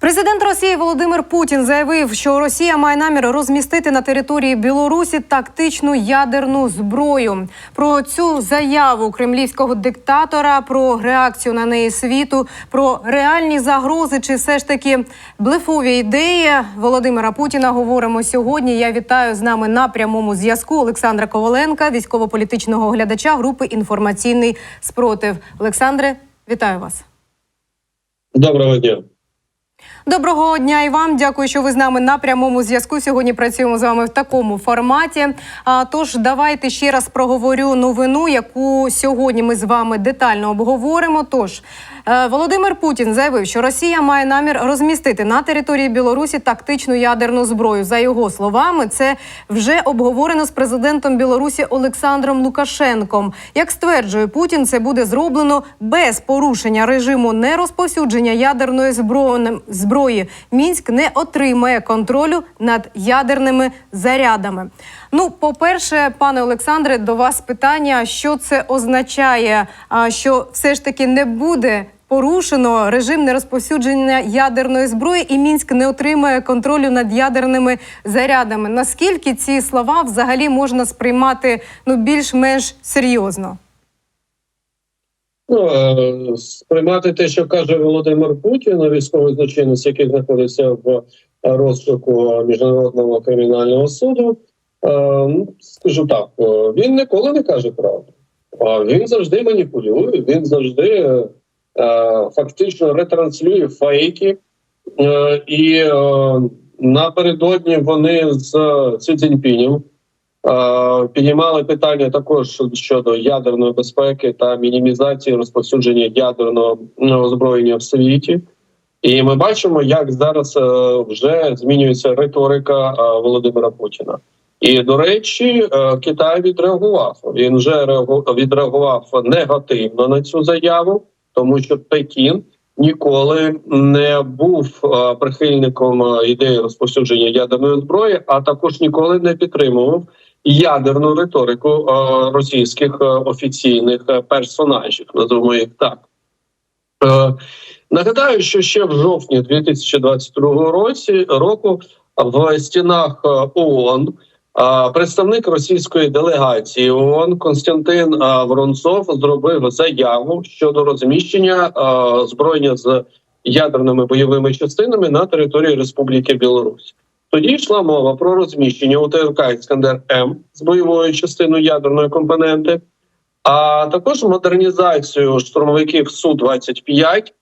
Президент Росії Володимир Путін заявив, що Росія має намір розмістити на території Білорусі тактичну ядерну зброю. Про цю заяву кремлівського диктатора, про реакцію на неї світу, про реальні загрози чи все ж таки блефові ідеї Володимира Путіна говоримо сьогодні. Я вітаю з нами на прямому зв'язку Олександра Коваленка, військово-політичного оглядача групи інформаційний спротив. Олександре, вітаю вас. Доброго дня. Доброго дня і вам. Дякую, що ви з нами на прямому зв'язку. Сьогодні працюємо з вами в такому форматі. А тож давайте ще раз проговорю новину, яку сьогодні ми з вами детально обговоримо. Тож Володимир Путін заявив, що Росія має намір розмістити на території Білорусі тактичну ядерну зброю. За його словами, це вже обговорено з президентом Білорусі Олександром Лукашенком. Як стверджує Путін, це буде зроблено без порушення режиму нерозповсюдження ядерної зброї. Мінськ не отримає контролю над ядерними зарядами. Ну, по-перше, пане Олександре, до вас питання, що це означає, що все ж таки не буде. Порушено режим нерозповсюдження ядерної зброї, і мінськ не отримає контролю над ядерними зарядами. Наскільки ці слова взагалі можна сприймати ну більш-менш серйозно? Ну, е, сприймати те, що каже Володимир Путін, військовий злочинець, який знаходиться в розшуку міжнародного кримінального суду. е, Скажу так, е, він ніколи не каже правду. А він завжди маніпулює, він завжди фактично ретранслює фейки. Е, І е, напередодні вони з Цю Цзіньпінем Е, Піднімали питання також щодо ядерної безпеки та мінімізації розповсюдження ядерного озброєння в світі. І ми бачимо, як зараз е, вже змінюється риторика е, Володимира Путіна. І до речі, е, Китай відреагував. Він вже реагу- відреагував негативно на цю заяву, тому що Пекін ніколи не був е, прихильником е, ідеї розповсюдження ядерної зброї, а також ніколи не підтримував ядерну риторику е, російських офіційних персонажів. Називаємо їх так. Нагадаю, що ще в жовтні 2022 році року в стінах ООН представник російської делегації ООН Константин Воронцов зробив заяву щодо розміщення зброєння з ядерними бойовими частинами на території Республіки Білорусь. Тоді йшла мова про розміщення УТРК Іскандер М з бойовою частиною ядерної компоненти, а також модернізацію штурмовиків су 25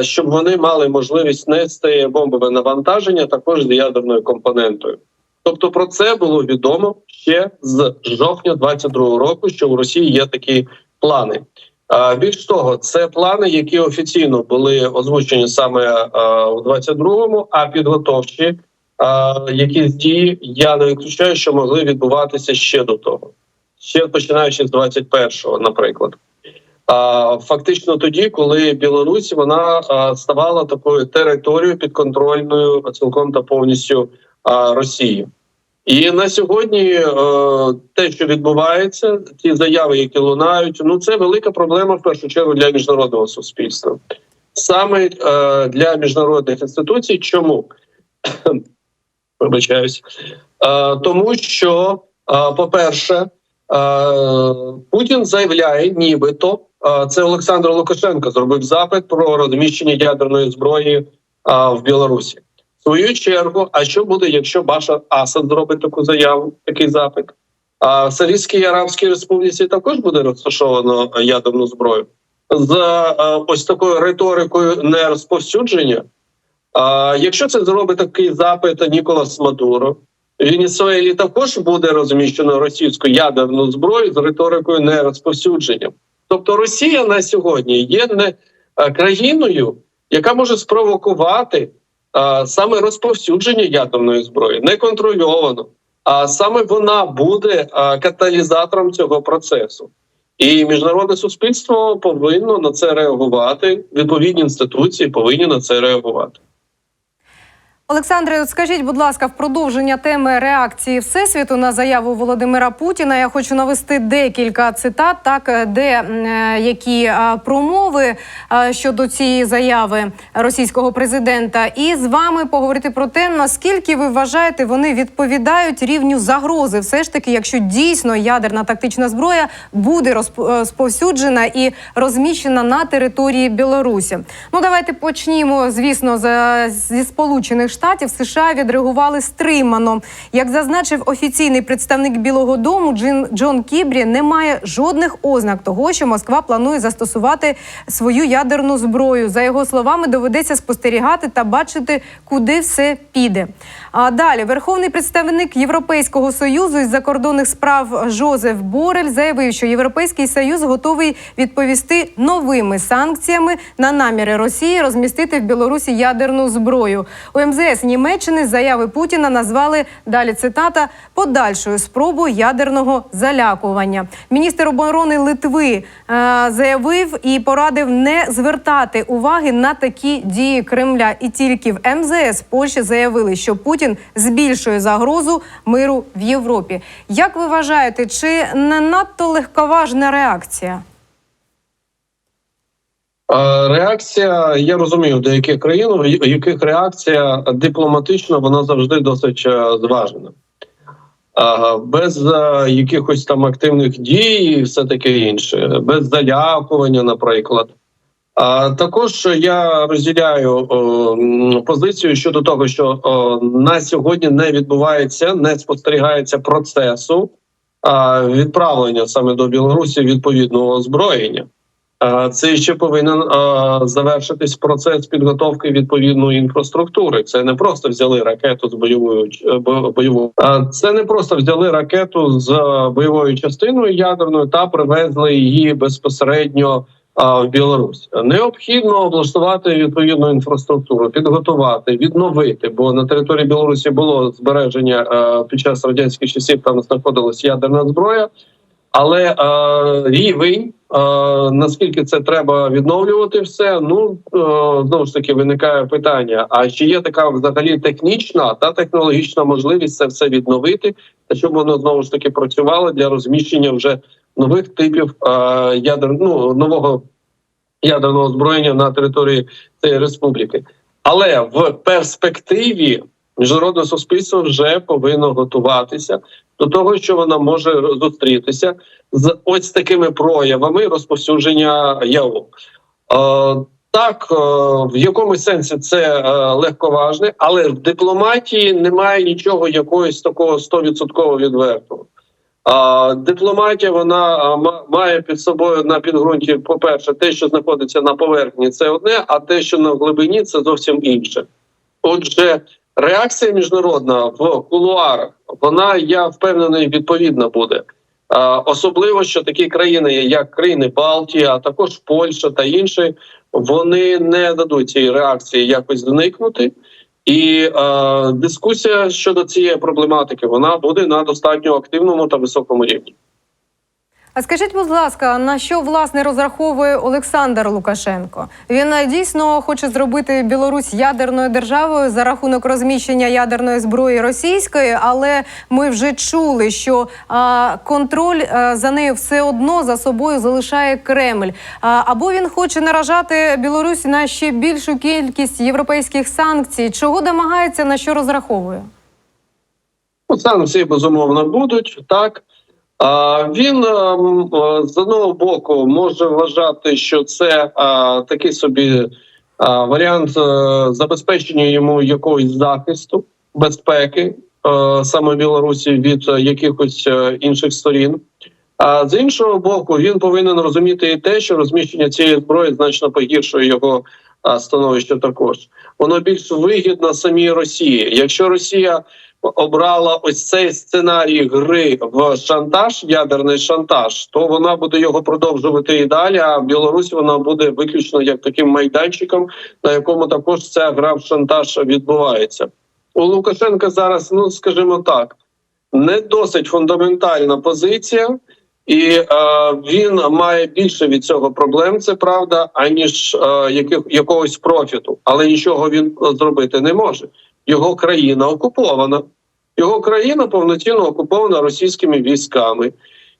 щоб вони мали можливість нести бомбове навантаження також з ядерною компонентою. Тобто про це було відомо ще з жовтня 22 року, що у Росії є такі плани. Більш того, це плани, які офіційно були озвучені саме у 22-му, а підготовчі якісь дії я не виключаю, що могли відбуватися ще до того, ще починаючи з 21-го, наприклад. Фактично тоді, коли Білорусь вона ставала такою територією підконтрольною цілком та повністю Росії. І на сьогодні е, те, що відбувається, ті заяви, які лунають, ну це велика проблема в першу чергу для міжнародного суспільства, саме е, для міжнародних інституцій. Чому вибачаюсь? Е, тому що, по-перше, Путін заявляє, нібито це Олександр Лукашенко зробив запит про розміщення ядерної зброї в Білорусі. Свою чергу, а що буде, якщо Башар Асад зробить таку заяву, такий запит? А в Сирійській Арабській Республіці також буде розташовано ядерну зброю з е, ось такою риторикою нерозповсюдження. А якщо це зробить такий запит Ніколас Мадуро, в Венесуелі також буде розміщено російську ядерну зброю з риторикою нерозповсюдження. Тобто Росія на сьогодні є не е, країною, яка може спровокувати саме розповсюдження ядерної зброї не контрольовано, А саме вона буде каталізатором цього процесу. І міжнародне суспільство повинно на це реагувати. Відповідні інституції повинні на це реагувати. Олександре, скажіть, будь ласка, в продовження теми реакції всесвіту на заяву Володимира Путіна я хочу навести декілька цитат, так е, де е, які е, промови щодо цієї заяви російського президента, і з вами поговорити про те, наскільки ви вважаєте, вони відповідають рівню загрози, все ж таки, якщо дійсно ядерна тактична зброя буде розповсюджена і розміщена на території Білорусі. Ну давайте почнімо, звісно, зі сполучених штатів США відреагували стримано. Як зазначив офіційний представник Білого Дому Джин Джон Кібрі, немає жодних ознак того, що Москва планує застосувати свою ядерну зброю. За його словами, доведеться спостерігати та бачити, куди все піде. А далі верховний представник Європейського союзу із закордонних справ Жозеф Борель заявив, що Європейський союз готовий відповісти новими санкціями на наміри Росії розмістити в Білорусі ядерну зброю. У МЗС Німеччини заяви Путіна назвали далі цитата подальшою спробою ядерного залякування. Міністр оборони Литви е, заявив і порадив не звертати уваги на такі дії Кремля. І тільки в МЗС Польщі заявили, що Путін збільшує загрозу миру в Європі. Як ви вважаєте, чи не надто легковажна реакція? Реакція, я розумію, до яких країн, у яких реакція дипломатична, вона завжди досить е, зважена. Без е, якихось там активних дій і все таке інше, без залякування, наприклад. А також я розділяю позицію щодо того, що на сьогодні не відбувається, не спостерігається процесу відправлення саме до Білорусі відповідного озброєння. Це ще повинен завершитись процес підготовки відповідної інфраструктури. Це не просто взяли ракету з бойовою е, бойовою. Це не просто взяли ракету з е, бойовою частиною ядерною та привезли її безпосередньо в Білорусь. Необхідно облаштувати відповідну інфраструктуру, підготувати, відновити. Бо на території Білорусі було збереження е, під час радянських часів. Там знаходилась ядерна зброя. Але е, рівень, е, наскільки це треба відновлювати все, ну е, знову ж таки виникає питання: а чи є така взагалі технічна та технологічна можливість це все відновити, та щоб воно знову ж таки працювало для розміщення вже нових типів е, ядер, ну, нового ядерного озброєння на території цієї республіки? Але в перспективі міжнародне суспільство вже повинно готуватися до того, що вона може зустрітися з ось такими проявами розповсюдження ЯО. Е, так, е, в якомусь сенсі це е, легковажне, але в дипломатії немає нічого якогось такого 100% відвертого. Дипломатія вона ма- має під собою на підґрунті, по-перше, те, що знаходиться на поверхні, це одне, а те, що на глибині, це зовсім інше. Отже, реакція міжнародна в кулуарах, вона, я впевнений, відповідна буде. Особливо, що такі країни, як країни Балтії, а також Польща та інші, вони не дадуть цій реакції якось зникнути. І е, дискусія щодо цієї проблематики вона буде на достатньо активному та високому рівні. А скажіть, будь ласка, на що власне розраховує Олександр Лукашенко? Він е, дійсно хоче зробити Білорусь ядерною державою за рахунок розміщення ядерної зброї російської, але ми вже чули, що а, контроль а, за нею все одно за собою залишає Кремль. А, або він хоче наражати Білорусь на ще більшу кількість європейських санкцій. Чого домагається, на що розраховує? Ну, Санкції безумовно будуть так. Він ем, е, з одного боку може вважати, що це е, такий собі е, варіант е, забезпечення йому якогось захисту безпеки е, саме Білорусі від е, якихось е, інших сторін. А з іншого боку, він повинен розуміти і те, що розміщення цієї зброї значно погіршує його становище. Також воно більш вигідно самій Росії. Якщо Росія обрала ось цей сценарій гри в шантаж, ядерний шантаж, то вона буде його продовжувати і далі. А в Білорусі вона буде виключно як таким майданчиком, на якому також ця гра в шантаж відбувається. У Лукашенка зараз, ну скажімо так, не досить фундаментальна позиція. І е, він має більше від цього проблем, це правда, аніж е, яких, якогось профіту, але нічого він е, зробити не може. його країна окупована. Його країна повноцінно окупована російськими військами.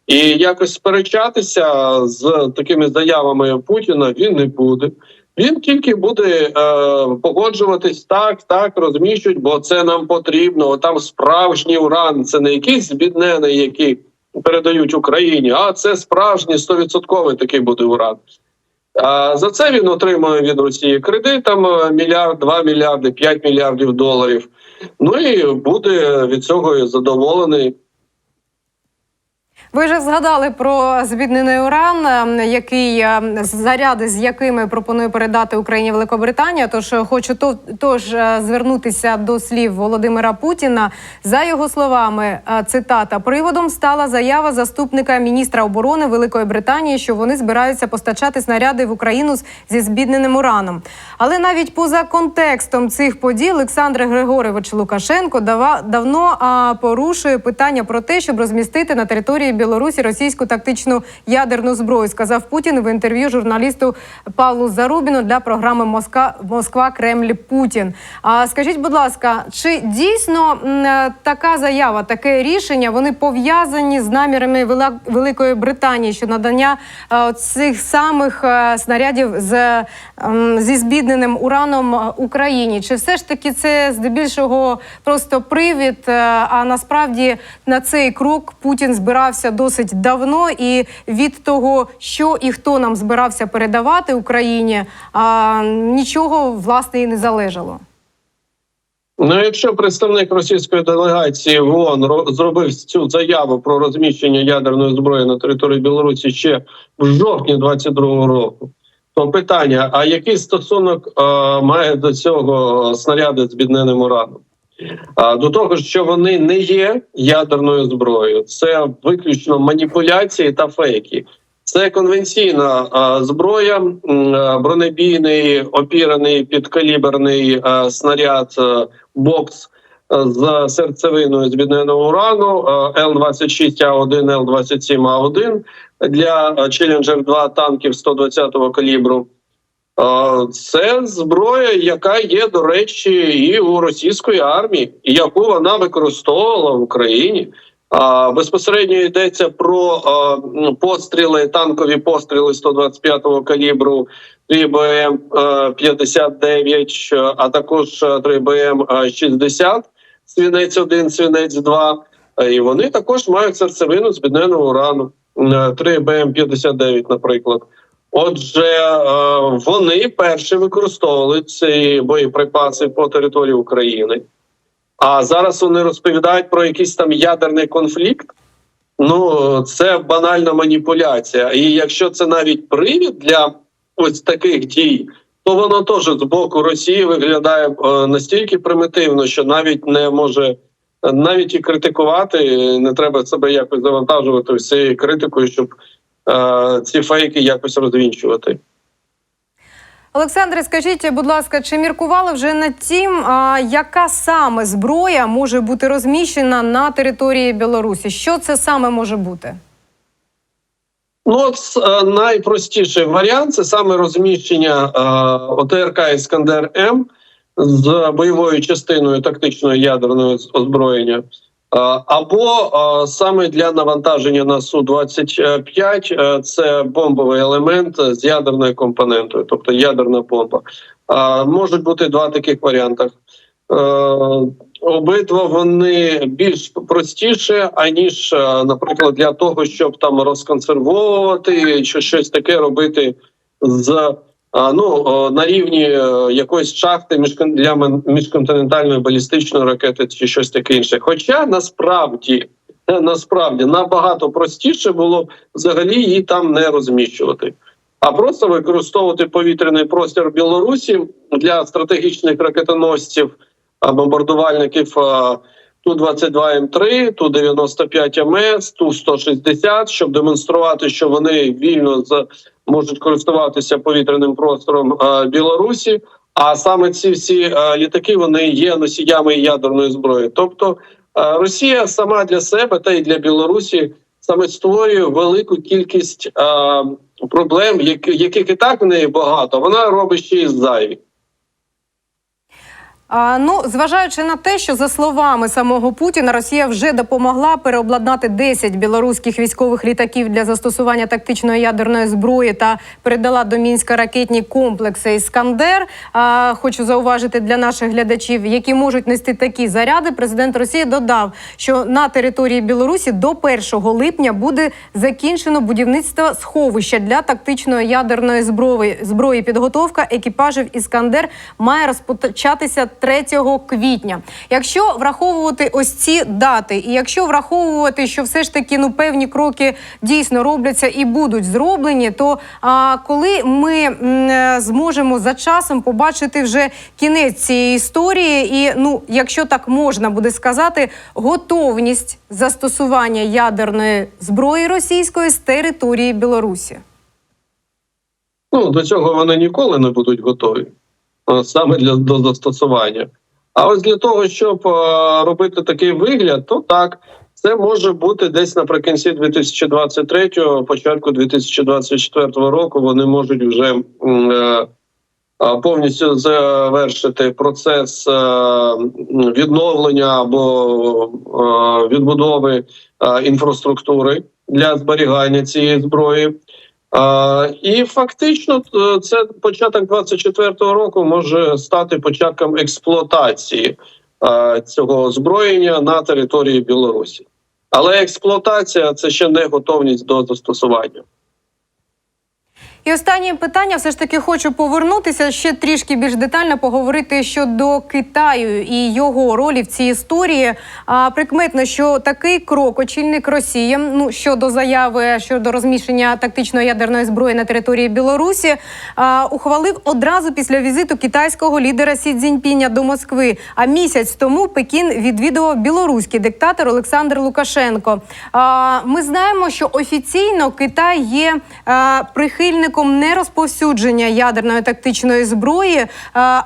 І якось сперечатися з такими заявами Путіна він не буде. Він тільки буде е, погоджуватись так, так розміщують, бо це нам потрібно. Там справжній уран, це не якийсь збіднений, який передають Україні, а це справжній 100% такий буде уран. За це він отримує від Росії кредит там е, мільярд, 2 мільярди, 5 мільярдів доларів. Ну і буде від цього задоволений. Ви вже згадали про збіднений уран, е, який е, заряди з якими пропонує передати Україні Великобританія. Тож е, хочу то тож е, звернутися до слів Володимира Путіна. За його словами, е, цитата приводом стала заява заступника міністра оборони Великої Британії, що вони збираються постачати снаряди в Україну зі збідненим ураном. Але навіть поза контекстом цих подій Олександр Григорович Лукашенко давно порушує питання про те, щоб розмістити на території Білорусі російську тактичну ядерну зброю, сказав Путін в інтерв'ю журналісту Павлу Зарубіну для програми Москва Москва Кремль Путін. А скажіть, будь ласка, чи дійсно е, така заява, таке рішення вони пов'язані з намірами Великої Британії щодо надання е, цих самих е, снарядів з зі збідненим ураном Україні? Чи все ж таки це здебільшого просто привід? А насправді на цей крок Путін збирався досить давно, і від того, що і хто нам збирався передавати Україні, а, нічого власне і не залежало. Ну, якщо представник російської делегації в ООН зробив цю заяву про розміщення ядерної зброї на території Білорусі ще в жовтні 22-го року, то питання: а який стосунок е, має до цього снаряди з бідненим ураном? А до того, що вони не є ядерною зброєю, це виключно маніпуляції та фейки. Це конвенційна зброя, бронебійний опіраний підкаліберний снаряд бокс з серцевиною збідненого урану Л-26А1, Л-27А1 для а, Challenger 2 танків 120-го калібру. Це зброя, яка є, до речі, і у російської армії, і яку вона використовувала в Україні. А, Безпосередньо йдеться про постріли, танкові постріли 125-го калібру 3БМ 59, а також 3БМ 60, свінець 1, свінець 2. І вони також мають серцевину з бідненого урану 3БМ 59, наприклад. Отже, е, вони перші використовували ці боєприпаси по території України. А зараз вони розповідають про якийсь там ядерний конфлікт. Ну, це банальна маніпуляція. І якщо це навіть привід для ось таких дій, то воно теж з боку Росії виглядає е, настільки примітивно, що навіть не може навіть і критикувати. Не треба себе якось завантажувати всією критикою, щоб ці фейки якось розвінчувати. Олександре, скажіть, будь ласка, чи міркували вже над тим, а, яка саме зброя може бути розміщена на території Білорусі? Що це саме може бути? Ну, от е, найпростіший варіант це саме розміщення е, ОТРК Іскандер М з бойовою частиною тактичної ядерної озброєння, е, або е, саме для навантаження на су 25 е, це бомбовий елемент з ядерною компонентою, тобто ядерна бомба. Е, можуть бути два таких варіанти. Е, Обидва вони більш простіше, аніж, е, наприклад, для того, щоб там розконсервовувати чи щось таке робити з е, ну на рівні е, якоїсь шахти для міжконтинентальної балістичної ракети чи щось таке інше. Хоча насправді е, насправді набагато простіше було взагалі її там не розміщувати. А просто використовувати повітряний простір Білорусі для стратегічних ракетоносців бомбардувальників Ту-22М3, Ту-95МС, Ту-160, щоб демонструвати, що вони вільно можуть користуватися повітряним простором Білорусі. А саме ці всі літаки вони є носіями ядерної зброї. Тобто Росія сама для себе та й для Білорусі саме створює велику кількість проблем, яких і так в неї багато. Вона робить ще й зайві. А, ну, зважаючи на те, що за словами самого Путіна, Росія вже допомогла переобладнати 10 білоруських військових літаків для застосування тактичної ядерної зброї та передала до мінська ракетні комплекси Іскандер. А, хочу зауважити для наших глядачів, які можуть нести такі заряди. Президент Росії додав, що на території Білорусі до 1 липня буде закінчено будівництво сховища для тактичної ядерної зброї. Зброї підготовка екіпажів Іскандер має розпочатися 3 квітня. Якщо враховувати ось ці дати, і якщо враховувати, що все ж таки ну певні кроки дійсно робляться і будуть зроблені, то а, коли ми м, е, зможемо за часом побачити вже кінець цієї історії, і ну, якщо так можна буде сказати, готовність застосування ядерної зброї російської з території Білорусі. Ну до цього вони ніколи не будуть готові саме для до застосування. А ось для того, щоб робити такий вигляд, то так це може бути десь наприкінці 2023-го, початку 2024 року. Вони можуть вже е, повністю завершити процес е, відновлення або е, відбудови е, інфраструктури для зберігання цієї зброї. І фактично це початок 24-го року може стати початком експлуатації цього озброєння на території Білорусі. Але експлуатація це ще не готовність до застосування. І останнє питання, все ж таки хочу повернутися ще трішки більш детально поговорити щодо Китаю і його ролі в цій історії. А прикметно, що такий крок очільник Росії, ну щодо заяви щодо розміщення тактичної ядерної зброї на території Білорусі, а, ухвалив одразу після візиту китайського лідера Сі Цзіньпіня до Москви. А місяць тому Пекін відвідував білоруський диктатор Олександр Лукашенко. А, ми знаємо, що офіційно Китай є а, прихильником нерозповсюдження ядерної тактичної зброї.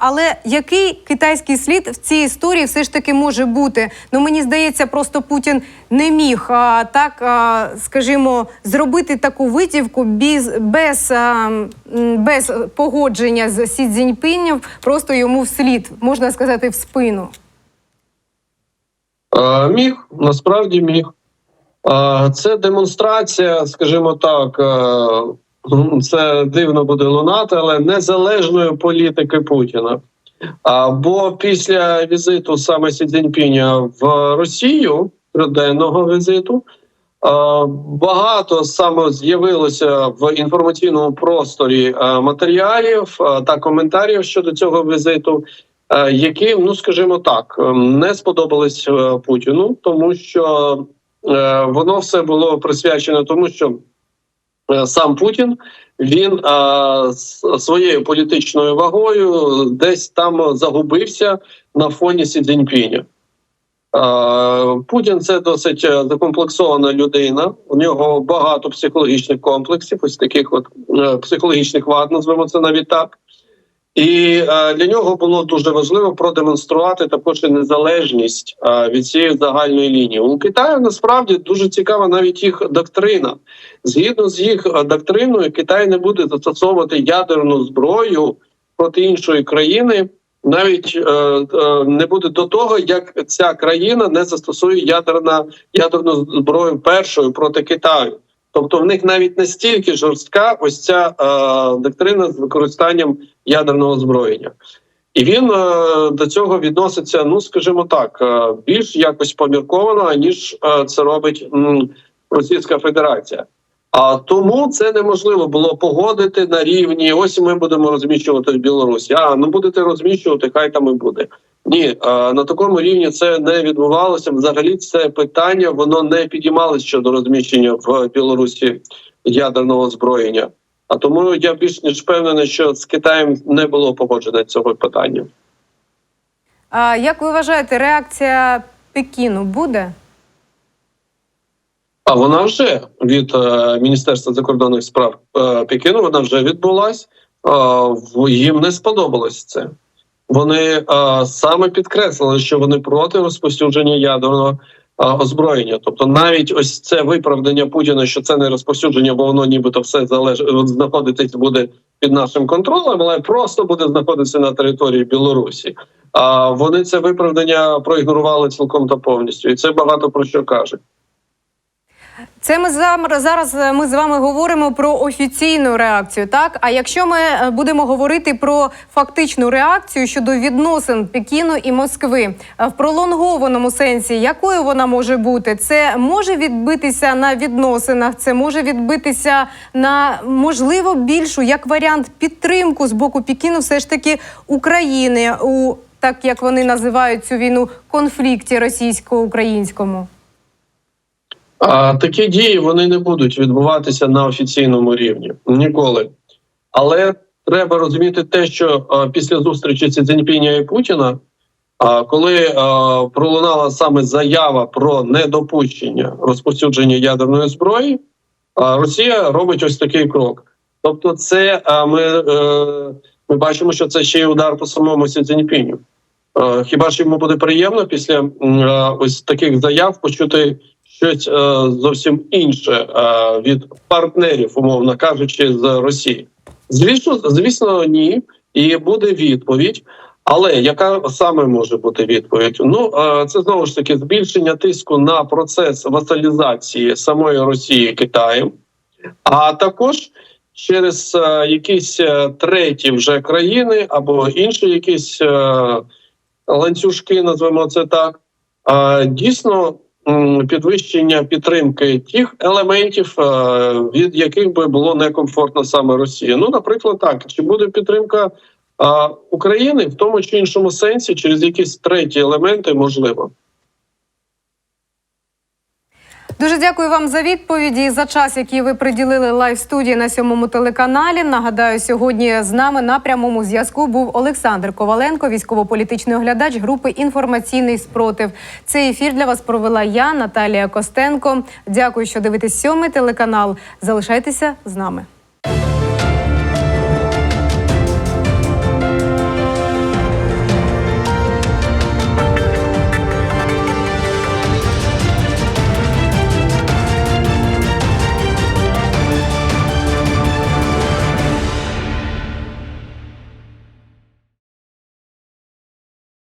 Але який китайський слід в цій історії все ж таки може бути? Ну мені здається, просто Путін не міг так, скажімо, зробити таку витівку без, без, без погодження з Сі Цзіньпінем, просто йому вслід, можна сказати, в спину. Е, Міг насправді міг. Е, Це демонстрація, скажімо так, е, це дивно буде лунати, але незалежної політики Путіна. Бо після візиту саме Сі Цзіньпіня в Росію, триденного візиту, багато саме з'явилося в інформаційному просторі матеріалів та коментарів щодо цього візиту, які, ну скажімо так, не сподобались е, Путіну, тому що е, воно все було присвячено тому, що сам Путін він а, своєю політичною вагою десь там загубився на фоні Сі Цзіньпіня. Е, Путін це досить е, закомплексована людина. У нього багато психологічних комплексів, ось таких от е, психологічних вад, назвемо це навіть так. І е, для нього було дуже важливо продемонструвати також і незалежність е, від цієї загальної лінії. У Китаю насправді дуже цікава навіть їх доктрина. Згідно з їх е, доктриною, Китай не буде застосовувати ядерну зброю проти іншої країни, навіть не буде до того, як ця країна не застосує ядерна ядерну зброю першою проти Китаю. Тобто в них навіть настільки жорстка ось ця е, доктрина з використанням ядерного озброєння. І він е, до цього відноситься, ну скажімо так, е, більш якось помірковано, ніж е, це робить м, Російська Федерація. А тому це неможливо було погодити на рівні. Ось ми будемо розміщувати в Білорусі. А ну будете розміщувати, хай там і буде. Ні, е, на такому рівні це не відбувалося. Взагалі, це питання воно не підіймалося щодо розміщення в Білорусі ядерного озброєння. А тому я більш ніж впевнений, що з Китаєм не було погоджено цього питання. А як ви вважаєте, реакція Пекіну буде? А вона вже від е, Міністерства закордонних справ е, Пекіну вона вже відбулась. Е, їм не сподобалось це. Вони саме підкреслили, що вони проти розповсюдження ядерного озброєння. Тобто, навіть ось це виправдання Путіна, що це не розповсюдження, бо воно нібито все залежить знаходитись буде під нашим контролем, але просто буде знаходитися на території Білорусі. А вони це виправдання проігнорували цілком та повністю, і це багато про що каже. Це ми зараз е, ми з вами говоримо про офіційну реакцію. Так, а якщо ми е, будемо говорити про фактичну реакцію щодо відносин Пекіну і Москви е, в пролонгованому сенсі, якою вона може бути? Це може відбитися на відносинах, це може відбитися на можливо більшу як варіант підтримку з боку Пекіну, все ж таки України у так як вони називають цю війну конфлікті російсько-українському. Такі дії вони не будуть відбуватися на офіційному рівні ніколи. Але треба розуміти те, що після зустрічі Сі Цзіньпіня і Путіна, коли пролунала саме заява про недопущення розповсюдження ядерної зброї, Росія робить ось такий крок. Тобто, це ми, е, ми бачимо, що це ще й удар по самому Сі Цзіньпіню. Хіба ж йому буде приємно після ось таких заяв почути щось е, зовсім інше е, від партнерів, умовно кажучи, з Росії? Звісно, звісно, ні, і буде відповідь. Але яка саме може бути відповідь? Ну е, це знову ж таки збільшення тиску на процес васалізації самої Росії Китаєм, а також через якісь треті вже країни або інші якісь ланцюжки, назвемо це так. Дійсно, підвищення підтримки тих елементів, е, від яких би було некомфортно саме Росії. Ну, наприклад, так чи буде підтримка е, України в тому чи іншому сенсі, через якісь треті елементи, можливо. Дуже дякую вам за відповіді і за час, який ви приділили лайв студії на сьомому телеканалі. Нагадаю, сьогодні з нами на прямому зв'язку був Олександр Коваленко, військово-політичний оглядач групи Інформаційний спротив. Цей ефір для вас провела я, Наталія Костенко. Дякую, що дивитесь сьомий телеканал. Залишайтеся з нами.